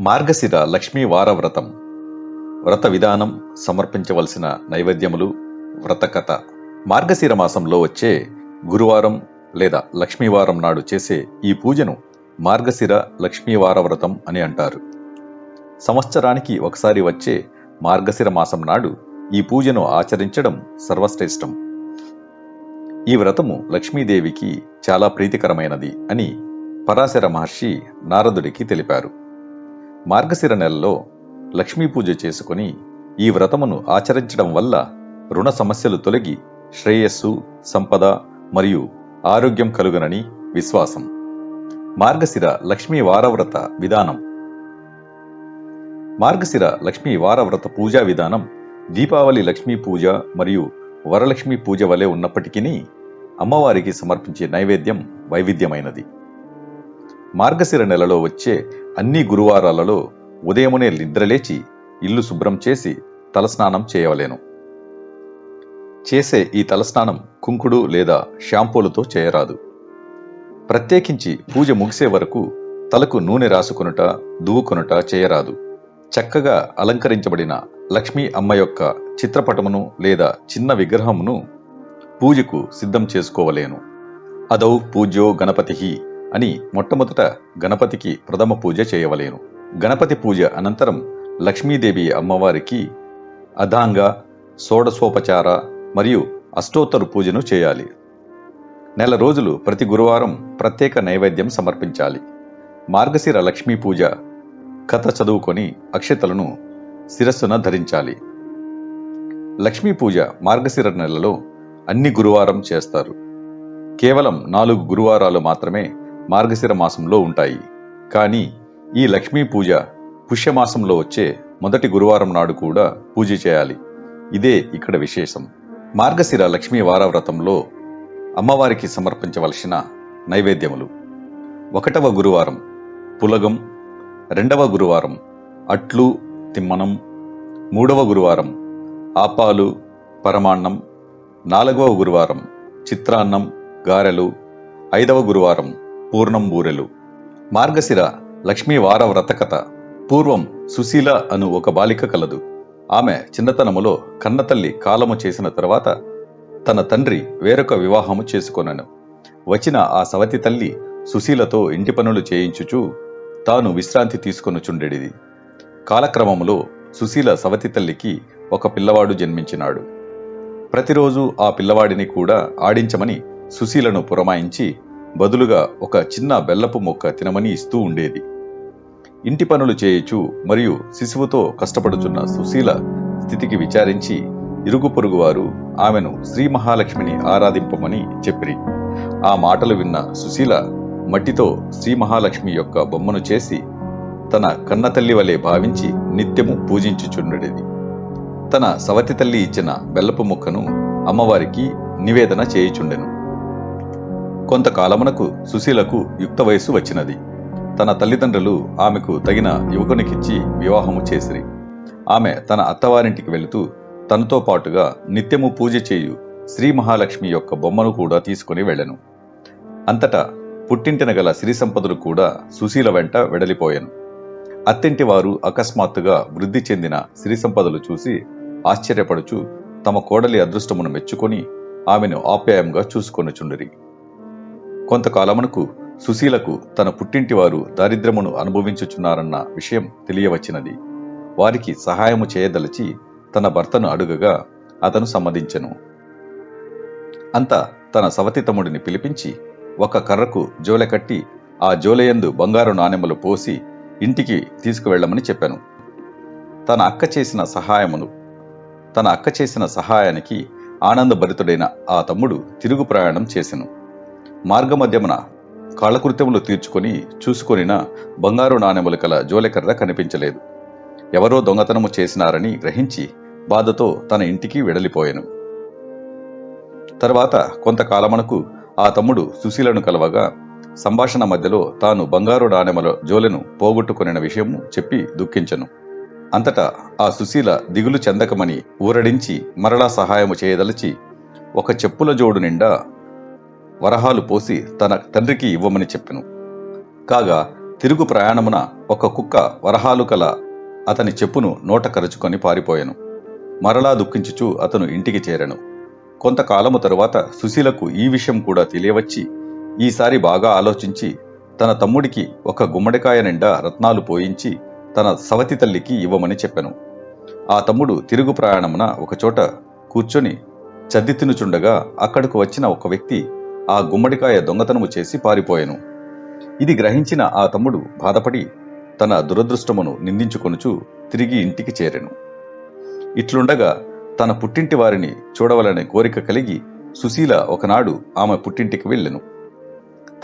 మార్గశిర లక్ష్మీ వారవ్రతం. వ్రత విధానం సమర్పించవలసిన నైవేద్యములు వ్రత కథ. మార్గశిర మాసంలో వచ్చే గురువారం లేదా లక్ష్మీవారం నాడు చేసే ఈ పూజను మార్గశిర లక్ష్మీవార వ్రతం అని అంటారు. సంవత్సరానికి ఒకసారి వచ్చే మార్గశిర మాసం నాడు ఈ పూజను ఆచరించడం సర్వశ్రేష్టం. ఈ వ్రతము లక్ష్మీదేవికి చాలా ప్రీతికరమైనది అని పరాశర మహర్షి నారదుడికి తెలిపారు. మార్గశిర నెలలో లక్ష్మీ పూజ చేసుకుని ఈ వ్రతమును ఆచరించడం వల్ల రుణ సమస్యలు తొలగి శ్రేయస్సు సంపద మరియు ఆరోగ్యం కలుగునని విశ్వాసం. మార్గశిర లక్ష్మీ వారవ్రత విధానం. మార్గశిర లక్ష్మీ వారవ్రత పూజా విధానం దీపావళి లక్ష్మీ పూజ మరియు వరలక్ష్మి పూజ వలె ఉన్నప్పటికీ అమ్మవారికి సమర్పించే నైవేద్యం వైవిధ్యమైనది. మార్గశిర నెలలో వచ్చే అన్ని గురువారాలలో ఉదయమునే నిద్రలేచి ఇల్లు శుభ్రం చేసి తలస్నానం చేయవలేను. చేసే ఈ తలస్నానం కుంకుడు లేదా షాంపూలతో చేయరాదు. ప్రత్యేకించి పూజ ముగిసే వరకు తలకు నూనె రాసుకొనుట దువ్వుకొనుట చేయరాదు. చక్కగా అలంకరించబడిన లక్ష్మీ అమ్మ యొక్క చిత్రపటమును లేదా చిన్న విగ్రహమును పూజకు సిద్ధం చేసుకోవలేను. అదౌ పూజ్యో గణపతి అని మొట్టమొదట గణపతికి ప్రథమ పూజ చేయవలేను. గణపతి పూజ అనంతరం లక్ష్మీదేవి అమ్మవారికి అధాంగ షోడశోపచార మరియు అష్టోత్తర పూజను చేయాలి. నెల రోజులు ప్రతి గురువారం ప్రత్యేక నైవేద్యం సమర్పించాలి. మార్గశిర లక్ష్మీ పూజ కథ చదువుకొని అక్షతలను శిరస్సున ధరించాలి. లక్ష్మీ పూజ మార్గశిర నెలలో అన్ని గురువారం చేస్తారు. కేవలం నాలుగు గురువారాలు మాత్రమే మార్గశిర మాసంలో ఉంటాయి. కానీ ఈ లక్ష్మీ పూజ పుష్యమాసంలో వచ్చే మొదటి గురువారం నాడు కూడా పూజ చేయాలి. ఇదే ఇక్కడ విశేషం. మార్గశిర లక్ష్మీ వారవ్రతంలో అమ్మవారికి సమర్పించవలసిన నైవేద్యములు. ఒకటవ గురువారం పులగం రెండవ గురువారం అట్లు తిమ్మనం మూడవ గురువారం ఆపాలు పరమాన్నం నాలుగవ గురువారం చిత్రాన్నం గారెలు ఐదవ గురువారం పూర్ణం బూరెలు. మార్గశిర లక్ష్మీ వార వ్రతకథ. పూర్వం సుశీల అను ఒక బాలిక కలదు. ఆమె చిన్నతనములో కన్నతల్లి కాలము చేసిన తర్వాత తన తండ్రి వేరొక వివాహము చేసుకొనను. వచ్చిన ఆ సవతి తల్లి సుశీలతో ఇంటి పనులు చేయించుచు తాను విశ్రాంతి తీసుకొనుచుండెడిది. కాలక్రమములో సుశీల సవతి తల్లికి ఒక పిల్లవాడు జన్మించినాడు. ప్రతిరోజు ఆ పిల్లవాడిని కూడా ఆడించమని సుశీలను పురమాయించి బదులుగా ఒక చిన్న బెల్లపు మొక్క తినమని ఇస్తూ ఉండేది. ఇంటి పనులు చేయుచు మరియు శిశువుతో కష్టపడుచున్న సుశీల స్థితికి విచారించి ఇరుగు పొరుగువారు ఆమెను శ్రీ మహాలక్ష్మిని ఆరాధింపమని చెప్పిరి. ఆ మాటలు విన్న సుశీల మట్టితో శ్రీ మహాలక్ష్మి యొక్క బొమ్మను చేసి తన కన్నతల్లి వలె భావించి నిత్యము పూజించుచుండేది. తన సవతి తల్లి ఇచ్చిన బెల్లపు ముక్కను అమ్మవారికి నివేదన చేయుచుండెను. కొంతకాలమునకు సుశీలకు యుక్త వయస్సు వచ్చినది. తన తల్లిదండ్రులు ఆమెకు తగిన యువకునికిచ్చి వివాహము చేసిరి. ఆమె తన అత్తవారింటికి వెళుతూ తనతో పాటుగా నిత్యము పూజ చేయు శ్రీ మహాలక్ష్మి యొక్క బొమ్మను కూడా తీసుకుని వెళ్ళెను. అంతటా పుట్టింటిన గల సిరి సంపదలు కూడా సుశీల వెంట వెడలిపోయాను. అత్తింటి వారు అకస్మాత్తుగా వృద్ధి చెందిన సిరి సంపదలు చూసి ఆశ్చర్యపడుచు తమ కోడలి అదృష్టమును మెచ్చుకొని ఆమెను ఆప్యాయంగా చూసుకొనుచుండిరి. కొంతకాలమునకు సుశీలకు తన పుట్టింటి వారు దారిద్ర్యమును అనుభవించుచున్నారన్న విషయం తెలియవచ్చినది. వారికి సహాయము చేయదలచి తన భర్తను అడుగగా అతను సమ్మతించెను అంత తన సవతి తమ్ముడిని పిలిపించి ఒక కర్రకు జోలె కట్టి ఆ జోలెయందు బంగారు నాణెములు పోసి ఇంటికి తీసుకువెళ్ళమని చెప్పాను. తన అక్క చేసిన సహాయమును తన అక్క చేసిన సహాయానికి ఆనందభరితుడైన ఆ తమ్ముడు తిరుగు ప్రయాణం చేసెను. మార్గమధ్యమున కాళకృత్యములు తీర్చుకొని చూసుకొనిన బంగారు నాణెములు కల జోలెకర్ర కనిపించలేదు. ఎవరో దొంగతనము చేసినారని గ్రహించి బాధతో తన ఇంటికి వెడలిపోయాను. తర్వాత కొంతకాలమునకు ఆ తమ్ముడు సుశీలను కలవగా సంభాషణ మధ్యలో తాను బంగారు నాణెముల జోలెను పోగొట్టుకునిన విషయము చెప్పి దుఃఖించను. అంతటా ఆ సుశీల దిగులు చెందకమని ఊరడించి మరలా సహాయము చేయదలచి ఒక చెప్పుల జోడు నిండా వరహాలు పోసి తన తండ్రికి ఇవ్వమని చెప్పెను. కాగా తిరుగు ప్రయాణమున ఒక కుక్క వరహాలు కల అతని చెప్పును నోట కరుచుకొని పారిపోయాను. మరలా దుఃఖించుచు అతను ఇంటికి చేరెను. కొంతకాలము తరువాత సుశీలకు ఈ విషయం కూడా తెలియవచ్చి ఈసారి బాగా ఆలోచించి తన తమ్ముడికి ఒక గుమ్మడికాయ నిండా రత్నాలు పోయించి తన సవతి తల్లికి ఇవ్వమని చెప్పెను. ఆ తమ్ముడు తిరుగు ప్రయాణమున ఒకచోట కూర్చొని చద్ది తినుచుండగా అక్కడకు వచ్చిన ఒక వ్యక్తి ఆ గుమ్మడికాయ దొంగతనము చేసి పారిపోయెను. ఇది గ్రహించిన ఆ తమ్ముడు బాధపడి తన దురదృష్టమును నిందించుకొనుచు తిరిగి ఇంటికి చేరెను. ఇట్లుండగా తన పుట్టింటి వారిని చూడవలనే కోరిక కలిగి సుశీల ఒకనాడు ఆమె పుట్టింటికి వెళ్ళెను.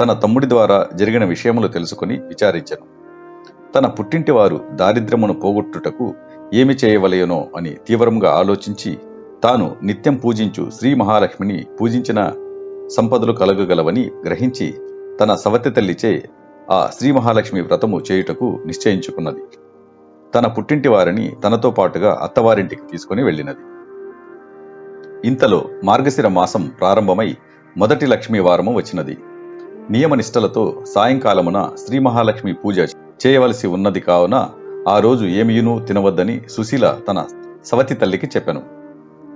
తన తమ్ముడి ద్వారా జరిగిన విషయములు తెలుసుకుని విచారించెను. తన పుట్టింటి వారు దారిద్ర్యమును పోగొట్టుటకు ఏమి చేయవలయనో అని తీవ్రంగా ఆలోచించి తాను నిత్యం పూజించు శ్రీ మహాలక్ష్మిని పూజించిన సంపదలు కలగగలవని గ్రహించి తన సవతి తల్లిచే ఆ శ్రీ మహాలక్ష్మి వ్రతము చేయుటకు నిశ్చయించుకున్నది. తన పుట్టింటి వారిని తనతో పాటుగా అత్తవారింటికి తీసుకుని వెళ్ళినది. ఇంతలో మార్గశిర మాసం ప్రారంభమై మొదటి లక్ష్మీ వారము వచ్చినది. నియమనిష్టలతో సాయంకాలమున శ్రీ మహాలక్ష్మి పూజ చేయవలసి ఉన్నది కావున ఆ రోజు ఏమియును తినవద్దని సుశీల తన సవతి తల్లికి చెప్పెను.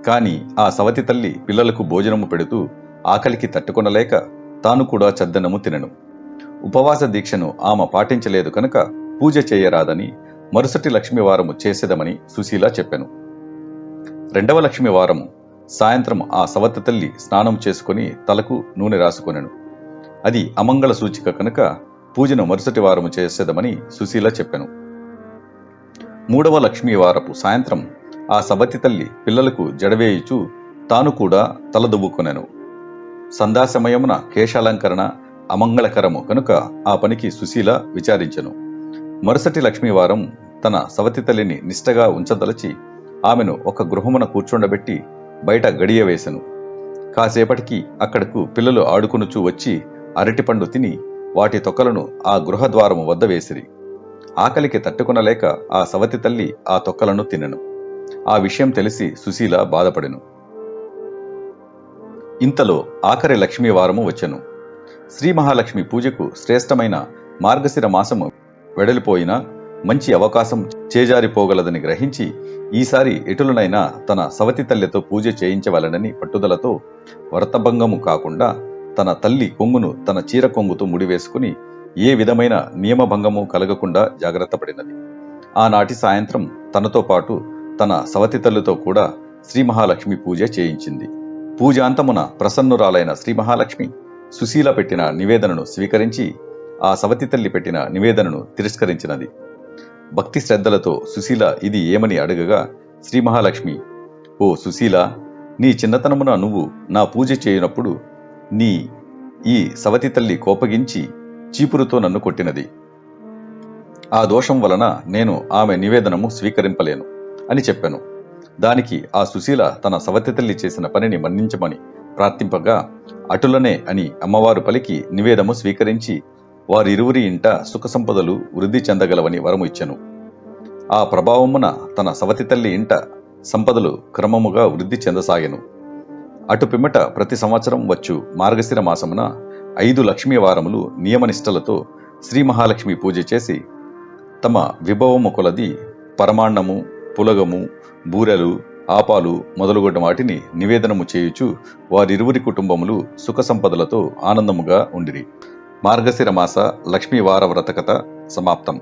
కాని ఆ సవతి తల్లి పిల్లలకు భోజనము పెడుతూ ఆకలికి తట్టుకొనలేక తాను కూడా చద్దనము తినెను. ఉపవాస దీక్షను ఆమె పాటించలేదు కనుక పూజ చేయరాదని మరుసటి లక్ష్మీవారము చేసేదమని సుశీల చెప్పెను. రెండవ లక్ష్మీవారం సాయంత్రం ఆ సవతి తల్లి స్నానం చేసుకుని తలకు నూనె రాసుకొనెను. అది అమంగళ సూచిక కనుక పూజను మరుసటి వారము చేసేదమని సుశీల చెప్పెను. మూడవ లక్ష్మీవారపు సాయంత్రం ఆ సబతి తల్లి పిల్లలకు జడవేయుచు తాను కూడా తలదువ్వుకొనెను. సంధ్యా సమయమున కేశాలంకరణ అమంగళకరము కనుక ఆ పనికి సుశీల విచారించెను. మరుసటి లక్ష్మీవారం తన సవతి తల్లిని నిష్టగా ఉంచదలచి ఆమెను ఒక గృహమున కూర్చుండబెట్టి బయట గడియ వేసెను. కాసేపటికి అక్కడకు పిల్లలు ఆడుకునుచూ వచ్చి అరటిపండు తిని వాటి తొక్కలను ఆ గృహద్వారము వద్ద వేసిరి. ఆకలికి తట్టుకునలేక ఆ సవతి తల్లి ఆ తొక్కలను తినెను. ఆ విషయం తెలిసి సుశీల బాధపడెను. ఇంతలో ఆఖరి లక్ష్మీ వారము వచ్చెను. శ్రీ మహాలక్ష్మి పూజకు శ్రేష్టమైన మార్గశిర మాసము వెడలిపోయినా మంచి అవకాశం చేజారిపోగలదని గ్రహించి ఈసారి ఎటులనైనా తన సవతి తల్లితో పూజ చేయించవలనని పట్టుదలతో వ్రతభంగము కాకుండా తన తల్లి కొంగును తన చీర కొంగుతో ముడివేసుకుని ఏ విధమైన నియమభంగము కలగకుండా జాగ్రత్త పడినది ఆనాటి సాయంత్రం తనతో పాటు తన సవతి తల్లితో కూడా శ్రీ మహాలక్ష్మి పూజ చేయించింది. పూజాంతమున ప్రసన్నురాలైన శ్రీ మహాలక్ష్మి సుశీల పెట్టిన నివేదనను స్వీకరించి ఆ సవతి తల్లి పెట్టిన నివేదనను తిరస్కరించినది. భక్తి శ్రద్ధలతో సుశీల ఇది ఏమని అడగగా శ్రీ మహాలక్ష్మి ఓ సుశీల నీ చిన్నతనమున నువ్వు నా పూజ చేయనప్పుడు నీ ఈ సవతి తల్లి కోపగించి చీపురుతో నన్ను కొట్టినది. ఆ దోషం వలన నేను ఆమె నివేదనము స్వీకరింపలేను అని చెప్పాను. దానికి ఆ సుశీల తన సవతి తల్లి చేసిన పనిని మన్నించమని ప్రార్థింపగా అటులనే అని అమ్మవారు పలికి నివేదము స్వీకరించి వారిరువురి ఇంట సుఖ సంపదలు వృద్ధి చెందగలవని వరము ఇచ్చెను. ఆ ప్రభావమున తన సవతి తల్లి ఇంట సంపదలు క్రమముగా వృద్ధి చెందసాగెను. అటు పిమ్మట ప్రతి సంవత్సరం వచ్చు మార్గశిర మాసమున ఐదు లక్ష్మీ వారములు నియమనిష్టలతో శ్రీ మహాలక్ష్మి పూజ చేసి తమ విభవము కొలది పరమాన్నము పులగము బూరెలు ఆపాలు మొదలుగొట్ట వాటిని నివేదనము చేయుచు వారిరువురి కుటుంబములు సుఖ సంపదలతో ఆనందముగా ఉండిరి. మార్గశిర మాస లక్ష్మీ వార వ్రతకథ సమాప్తం.